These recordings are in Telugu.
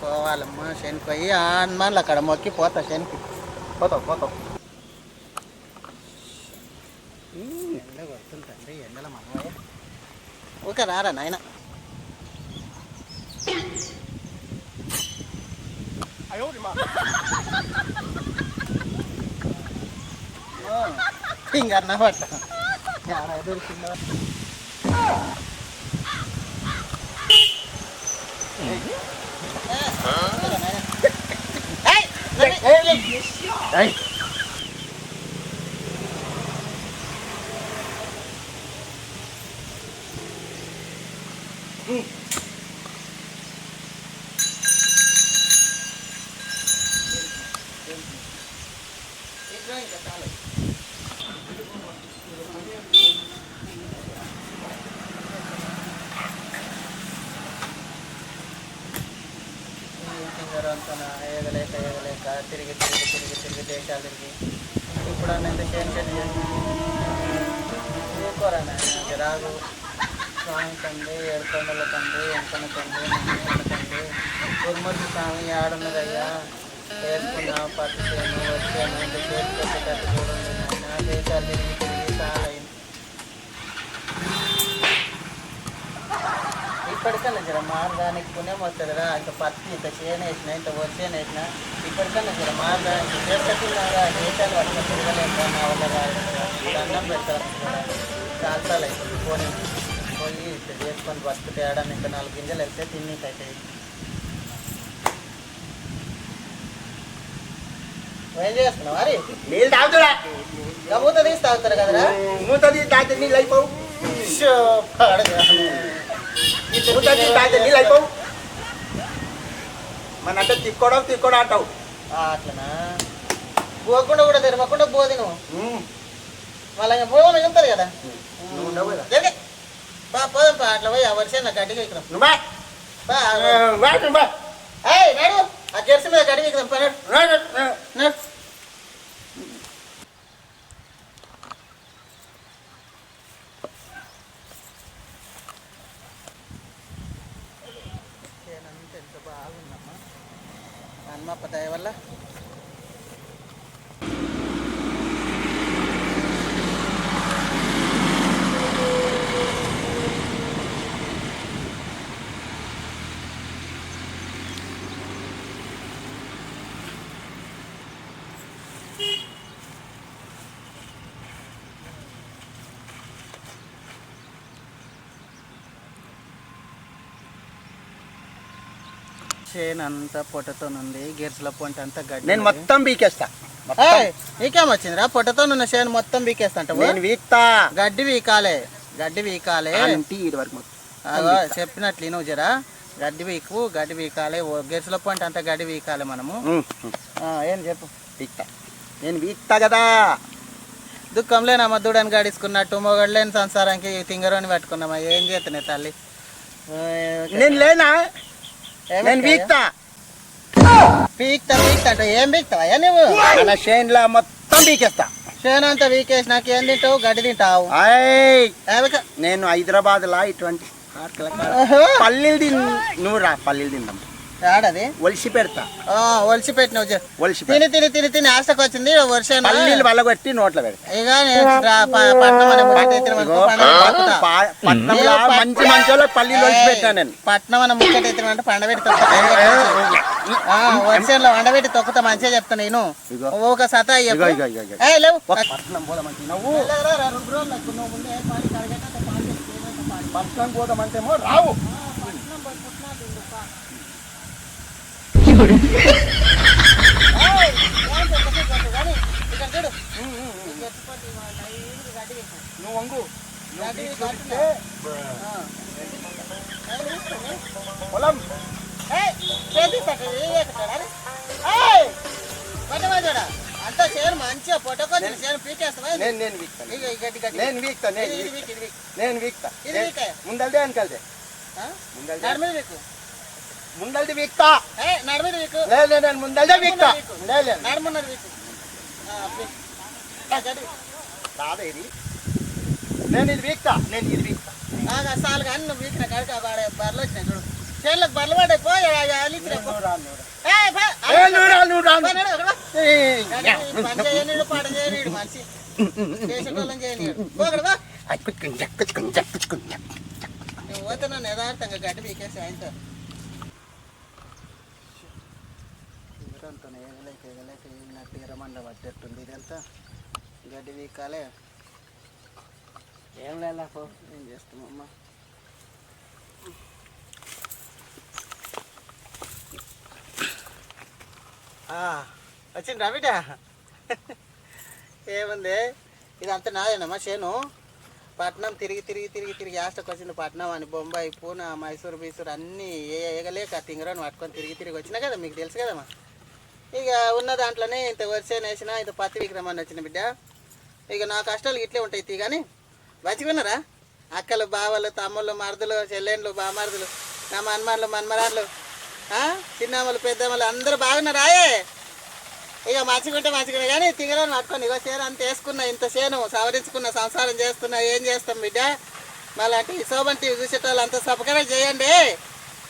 పోవాలమ్మా శనికి పోయి హనుమాన్లు అక్కడ మొక్కి పోతా శనికి పోతావు పోతావు. ఎండ కొడుతుంటండి ఎండల మనవయ్య ఊకే రారా నాయన? ఫింగర్ నా పట్ట ఏడ దొరికిందో? ఏయ్, ఇట్లా తిరిగి తిరిగి తిరిగి తిరిగి దేశాలు తిరిగి ఇప్పుడు అన్నది టెన్షన్ ఊరుకోరా నాయన రాగు స్వామి తండ్రి ఏడుకొండల తండ్రి ఎంకన తండ్రి నమ్మకం తండ్రి గురుమూర్తి స్వామి ఆడున్నదయ్యా వేసుకున్నా పట్టు చేయను వచ్చాను ఇంత చేతి పెట్టేటట్టు చూడండి నాయన దేశాలు తిరిగి ఇప్పటికన్నా జర మార్గానికి పుణ్యం వస్తుందిరా ఇంత పత్తి ఇంత చేను వేసిన ఇంత వచ్చేను వేసిన ఇప్పటికన్నా జర మార్గానికి చేపట్టినారా దేశాలు పట్టుకొని తిరగలేక నా వల్ల పెడతారు చాలాసార్లు అవుతుంది పోనీ పోయి ఇట్లా చేసుకొని బతుకుతే ఏడాది ఇంకా నాలుగు గింజలు వెళ్తే తిన్నీకైతే ఏం చేస్తున్నావు? మరి నీళ్ళు తాగుతురా? మూత తీసి తాగుతారు కదరా. మూత తీసి తాగితే నీళ్ళు అయిపోవు. తీసి తాగితే నీళ్ళు అయిపోవు. మన అంటే తిక్కోవడం తిక్కోవడం అంటావు. అట్లనా? పోకుండా కూడా తెరవకుండా పోది నువ్వు. మళ్ళీ పోవాలి మిగులుతుంది కదా. పోదాం పా అట్లా పోయి ఆ వర్షం నాకు నువ్వు బా. బా ఆ, జెర్సీ మీద గడ్డిగా ఇక్కడ ¿verdad? దయ వల్ల చేనంతా పొట్టతోనుంది గిరిసల పొంట అంతా గడ్డి నేను. మొత్తం బీకేస్తా మొత్తం. ఏయ్, నీకేం వచ్చిందిరా? పొట్టతో ఉన్న చేను మొత్తం బీకేస్తంట నేను వీక్తా. గడ్డి వీకాలే గడ్డి వీకాలే అంటే ఇది వరకు చెప్పినట్లు నువ్వు జరా. గడ్డి వీకు గడ్డి వీకాలే గెసుల పొంట అంతా గడ్డి వీకాలే మనము. ఏం చెప్పు? వీక్తా నేను వీక్తా కదా. దుఃఖంలో నా మద్దుడని గడిచుకున్నట్టు మొగడ్లేని సంసారానికి తింగరోని పట్టుకున్నామా? ఏం చేస్తున్నాయి తల్లి? నేను లేనా? నేను? వీక్తా. పీక్తా పీక్తా అంటే ఏం పీక్తావా నువ్వు? మన చేనులో మొత్తం బీకేస్తా చేను అంతా వీకేసి నాకు ఏం తింటావు? గడ్డి తింటావు? నేను హైదరాబాద్ లా ఇటువంటి. పల్లీలు తిన్ నువ్వు రా పల్లీలు తిందాం. ఏడది ఒలిసి పెడతా. ఆ, ఒలిసి పెట్టినావు చె- ఒలిసి తిని తిని తిని తిని ఆశకు వచ్చింది వర్షం పల్లీలు వల్లగొట్టి నోట్లో పెడతా. ఇక మంచి మంచి పల్లీలు ఒలిసి ఏయ్, పెట్టా నేను. పట్నం అన్న ముచ్చట ఎత్తిన పండబెట్టి వర్షంలో వండబెట్టి తొక్కుతా. మంచిగా. చెప్తా నేను. ఒక సతా పట్నం పోదామంటే నువ్వు వెళ్ళరా, రా, రెండు రోజులు నాకు నువ్వు ముందే పాడి కడగట్ట, అంత పాడి చేసి, ఏదంత పాడి. పట్నం పోదామంటేమో రావు పట్నం పోయి పుట్టినా తిండు, పా. ఏయ్, ఏం చెప్పకు, చెప్పకు, కానీ ఇక్కడ చూడు. ఈ గట్టిపట్టి మా టైంకి గడ్డి వేసిన. నువ్వు వంగు? పొలం. అంతా చేను మంచిగా పొట్టకొచ్చిన చేను పీకేస్తావా? నేను నేను. నేను వీక్తా నేను వీక్తా. వీక్. నేను వీక్తా. ముందల్దే? ముందల్దే నడుమిది వీకు. ముందల్ది వీక్తా నడుమిది వీకు. లేదు నేను ముందల్దే వీక్తా లేదు నడుమున్నది వీకు. ఇది నేను ఇది వీక్తా నేను ఇది వీక్తా. ఆగా, సాలు కానీ నువ్వు వీకిన కాడికి వాడే బర్రెలు వచ్చినాయి చూడు. చేనులకు బర్లు పడ్డాయి పో అలిచిరా పో. ఏయ్, పో. ఏ, నువ్వు రా, నువ్వు రా. పో, నడు, అక్కడ పో. ఏయ్, కానీ పని చేయనీడు, పాట చేయనీడు మనిషి. చేయనీడు. నువ్వు పోతే నన్ను యథార్థంగా గడ్డి పీకేసి ఆయనతో. ఎగలేక ఎగలేక నట్టు ఎరమండ పట్టేట్టుంది ఇదంతా. గడ్డి పీకాలే. ఏం లేదా పో. ఏం చేస్తామమ్మా వచ్చిండ్రా బిడ్డ? ఏముంది? ఇదంతా నాదేనమ్మా చేను. పట్నం తిరిగి తిరిగి తిరిగి తిరిగి ఆస్టకు వచ్చింది పట్నం అని బొంబాయి పూనా మైసూరు బీసూరు అన్నీ ఏ- ఏగలేక తింగరాని పట్టుకొని తిరిగి తిరిగి వచ్చినా కదా మీకు తెలుసు కదమ్మా? ఇక ఉన్న దాంట్లోనే ఇంత వరిసేను వేసిన ఇంత పత్తి విక్రమాన్ని వచ్చిన బిడ్డ. ఇక నా కష్టాలు ఇట్లే ఉంటాయి తీ కానీ బతికున్నారా? అక్కలు బావలు తమ్ముళ్ళు మరుదులు చెల్లెండ్లు బామరుదులు నా మన్మర్లు మన్మరాళ్ళు చిన్నమ్మలు పెద్దమ్మలు అందరూ బాగున్నారా? ఇక మంచిగుంటే మంచిగా కానీ తిగరాని పట్టుకొని ఇగో చేను అంత వేసుకున్నా ఇంత చేను సవరించుకున్న సంసారం చేస్తున్నా ఏం చేస్తాం బిడ్డ? మళ్ళీ అంటే ఈ శోభన్ టీవీ చూసేటోళ్ళు అంత సపకరే చేయండి.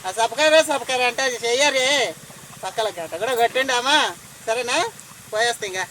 ఆ సపకరే సపకరే అంటే అది చెయ్యరే. పక్కల గంట కూడా కొట్టిండి అమ్మా. సరేనా? పోయేస్తా ఇంకా.